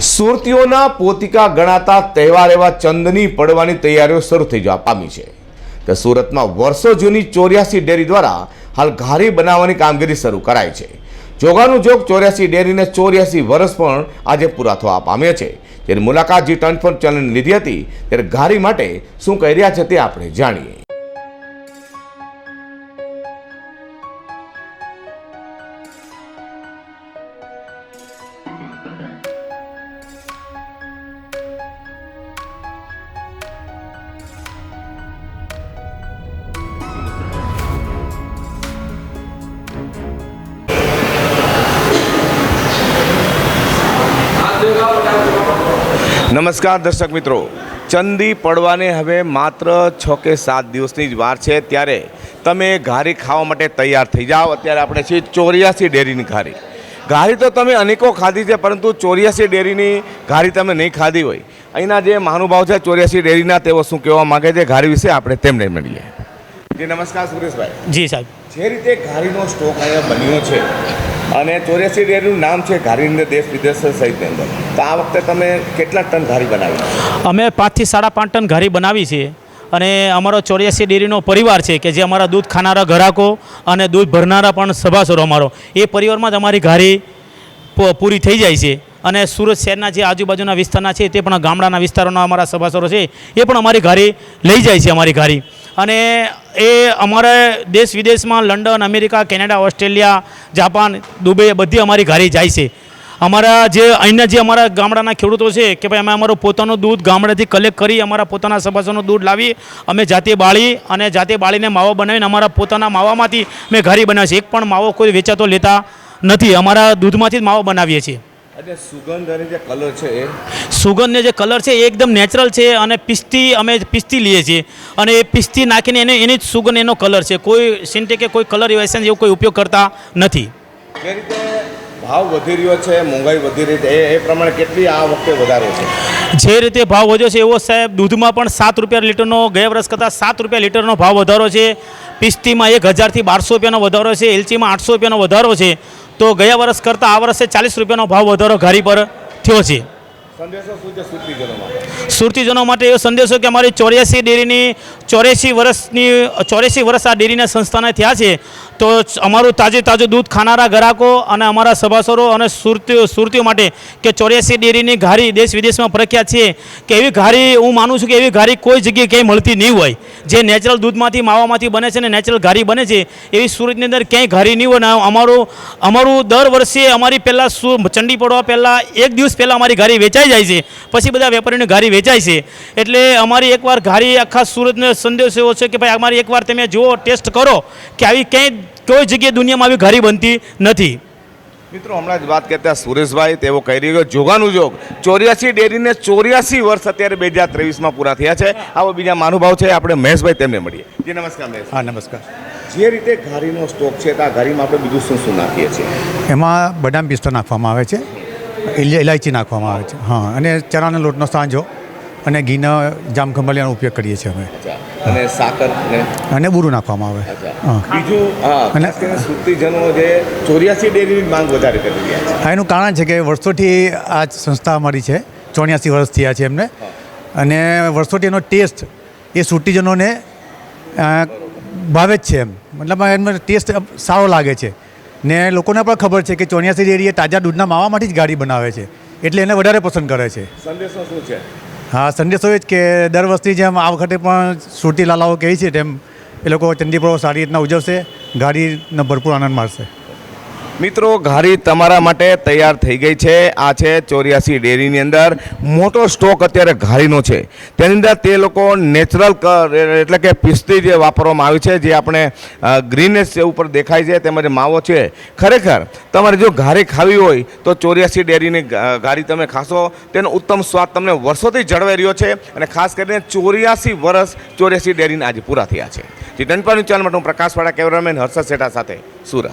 સુરતીઓના પોતિકા ગણાતા તહેવાર એવા ચંદની પડવાની તૈયારીઓ શરૂ થઈ જવા પામી છે. તો સુરતમાં વર્ષો જૂની ચોર્યાસી ડેરી દ્વારા હાલ ઘારી બનાવવાની કામગીરી શરૂ કરાઈ છે. જોગાનું જોગ ચોર્યાસી ડેરીને ચોર્યાસી વર્ષ પણ આજે પૂરા થવા પામ્યા છે. જ્યારે મુલાકાત જે ટર્ન પર લીધી હતી. ત્યારે ઘારી માટે શું કહી રહ્યા છે તે આપણે જાણીએ. નમસ્કાર દર્શક મિત્રો. ચંદી પડવાને હવે માત્ર છ કે સાત દિવસની જ વાર છે. ત્યારે તમે ઘારી ખાવા માટે તૈયાર થઈ જાઓ. અત્યારે આપણે છીએ ચોર્યાસી ડેરીની ઘારી. ઘારી તો તમે અનેકો ખાધી છે પરંતુ ચોર્યાસી ડેરીની ઘારી તમે નહીં ખાધી હોય. અહીંના જે મહાનુભાવ છે ચોર્યાસી ડેરીના તેઓ શું કહેવા માગે છે? ઘારી વિશે આપણે તેમને મળીએ. જી નમસ્કાર સુરેશભાઈ. જી સાહેબ. જે રીતે ઘારીનો સ્ટોક અહીંયા બન્યો છે અને ચોર્યાસી ડેરીનું નામ છે ઘારીની દેશ વિદેશ સહિતની અંદર. તો આ વખતે તમે કેટલા ટન ઘારી બનાવી? અમે પાંચથી સાડા પાંચ ટન ઘારી બનાવી છે અને અમારો ચોર્યાસી ડેરીનો પરિવાર છે કે જે અમારા દૂધ ખાનારા ગ્રાહકો અને દૂધ ભરનારા પણ સભાસરો અમારો. એ પરિવારમાં જ અમારી ઘારી પૂરી થઈ જાય છે. અને સુરત શહેરના જે આજુબાજુના વિસ્તારના છે, તે પણ ગામડાના વિસ્તારોના અમારા સભાસરો છે, એ પણ અમારી ઘારી લઈ જાય છે અમારી ઘારી અને એ અમારે દેશ વિદેશમાં London, America, Canada, Australia, Japan, Dubai બધી અમારી ઘારી જાય છે. અમારા જે, અહીંના જે અમારા ગામડાના ખેડૂતો છે, કે ભાઈ અમે અમારું પોતાનું દૂધ ગામડેથી કલેક્ટ કરી અમારા પોતાના સભાસોનું દૂધ લાવી, અમે જાતે બાળી અને જાતે બાળીને માવો બનાવીને અમારા પોતાના માવામાંથી મેં ઘારી બનાવ્યા છે. એક પણ માવો કોઈ વેચાતો લેતા નથી. અમારા દૂધમાંથી જ માવો બનાવીએ છીએ. અને સુગંધ અને જે કલર છે એ? સુગંધને જે કલર છે એ એકદમ નેચરલ છે અને પિસ્તી અમે પિસ્તી લઈએ છીએ. અને એ પિસ્તી નાખીને એને એની જ સુગંધ એનો કલર છે. કોઈ સિન્ટે કે કોઈ કલર એસેન્સ એવો કોઈ ઉપયોગ કરતા નથી. જે રીતે ભાવ વધી રહ્યો છે મોંઘાઈ વધી રહી છે એ પ્રમાણે કેટલી આ વખતે વધારો છે? જે રીતે ભાવ વધ્યો છે એવો સાહેબ દૂધમાં પણ સાત રૂપિયા લીટરનો ગયા વર્ષ કરતાં સાત રૂપિયા લીટરનો ભાવ વધારો છે. પિસ્તીમાં એક હજારથી બારસો રૂપિયાનો વધારો છે. એલચીમાં આઠસો રૂપિયાનો વધારો છે. તો ગયા વર્ષ કરતાં આ વર્ષે ચાલીસ રૂપિયાનો ભાવ વધારો ઘારી પર થયો છે. સુરતીજનો માટે એ સંદેશો કે અમારી ચોર્યાસી ડેરીની ચોર્યાસી વર્ષની ચોર્યાસી વર્ષ આ ડેરીના સંસ્થાને થયા છે, તો અમારું તાજે તાજું દૂધ ખાનારા ગ્રાહકો અને અમારા સભાસરો અને સુરતીઓ સુરતીઓ માટે કે ચોર્યાસી ડેરીની ઘારી દેશ વિદેશમાં પ્રખ્યાત છે, કે એવી ઘારી હું માનું છું કે એવી ઘારી કોઈ જગ્યાએ ક્યાંય મળતી નહીં હોય. જે નેચરલ દૂધમાંથી, માવામાંથી બને છે ને નેચરલ ઘારી બને છે, એવી સુરતની અંદર ક્યાંય ઘારી નહીં હોય અમારું અમારું દર વર્ષે અમારી પહેલાં સુ, ચંડી પડવા પહેલાં એક દિવસ પહેલાં અમારી ઘારી વેચાઈ જાય છે, પછી બધા વેપારીઓની ઘારી વેચાય છે. એટલે અમારી એકવાર ઘારી આખા સુરતનો સંદેશ એવો છે કે ભાઈ અમારી એકવાર તમે જુઓ ટેસ્ટ કરો કે આવી ક્યાંય કોઈ જગ્યાએ દુનિયામાં આવી ઘારી બનતી નથી. મિત્રો હમણાં જ વાત કરતા સુરેશભાઈ તેઓ કહી રહ્યો જોગાનું જોગ. ચોર્યાસી ડેરીને ચોર્યાસી વર્ષ અત્યારે બે હજાર ત્રેવીસમાં પૂરા થયા છે. આવો બીજા મહાનુભાવ છે આપણે મહેશભાઈ તેમને મળીએ. જી નમસ્કાર મહેશ. હા નમસ્કાર. જે રીતે ઘારીનો સ્ટોક છે તો આ ઘારીમાં આપણે બીજું શું શું નાખીએ છીએ? એમાં બદામ પિસ્તો નાખવામાં આવે છે ઇલ- ઇલાયચી નાખવામાં આવે છે હા અને ચણાના લોટનો સાંજો. અને ઘીના જામ ખંભાલિયાનો ઉપયોગ કરીએ છીએ અમે. અને સાકર અને બુરું નાખવામાં આવે. બીજું અને- ખાસ જે ચોર્યાસી ડેરીની માંગ વધારે કરી રહ્યા છે. હા એનું કારણ છે કે વર્ષોથી આ સંસ્થા અમારી છે. ચોર્યાસી વર્ષ થયા છે એમને. અને વર્ષોથી એનો ટેસ્ટ એ સુટીજનોને ભાવે જ છે એમ. મતલબ એનો ટેસ્ટ સારો લાગે છે. ને લોકોને પણ ખબર છે કે ચોર્યાસી ડેરી એ તાજા દૂધના માવામાંથી જ ગાડી બનાવે છે. એટલે એને વધારે પસંદ કરે છે. સંદેશો શું છે? હા, સંદેશો એ જ કે દર વર્ષની જેમ આ વખતે પણ સુરતી લાલાઓ કહે છે તેમ એ લોકો ચંદીપુરો સારી રીતના ઉજવશે, ગાડીનો ભરપૂર આનંદ માણશે. મિત્રો, ઘારી તમારા માટે તૈયાર થઈ ગઈ છે. આ છે ચોર્યાસી ડેરીની અંદર. મોટો સ્ટોક અત્યારે ઘારીનો છે. તેની અંદર તે લોકો નેચરલ એટલે કે પિસ્તી જે વાપરવામાં આવી છે, જે આપણે ગ્રીનેસ ઉપર દેખાય છે, તેમજ માવો છે. ખરેખર, તમારે જો ઘારી ખાવી હોય, તો ચોર્યાસી ડેરીની ઘારી તમે ખાશો. તેનો ઉત્તમ સ્વાદ તમને વર્ષોથી જળવાઈ રહ્યો છે. અને ખાસ કરીને ચોર્યાસી વર્ષ ચોર્યાસી ડેરીને આજે પૂરા થયા છે. જે ડનપાની ચેનલ માટે હું પ્રકાશવાળા કેમેરામેન હર્ષદ શેઠા સાથે સુરત.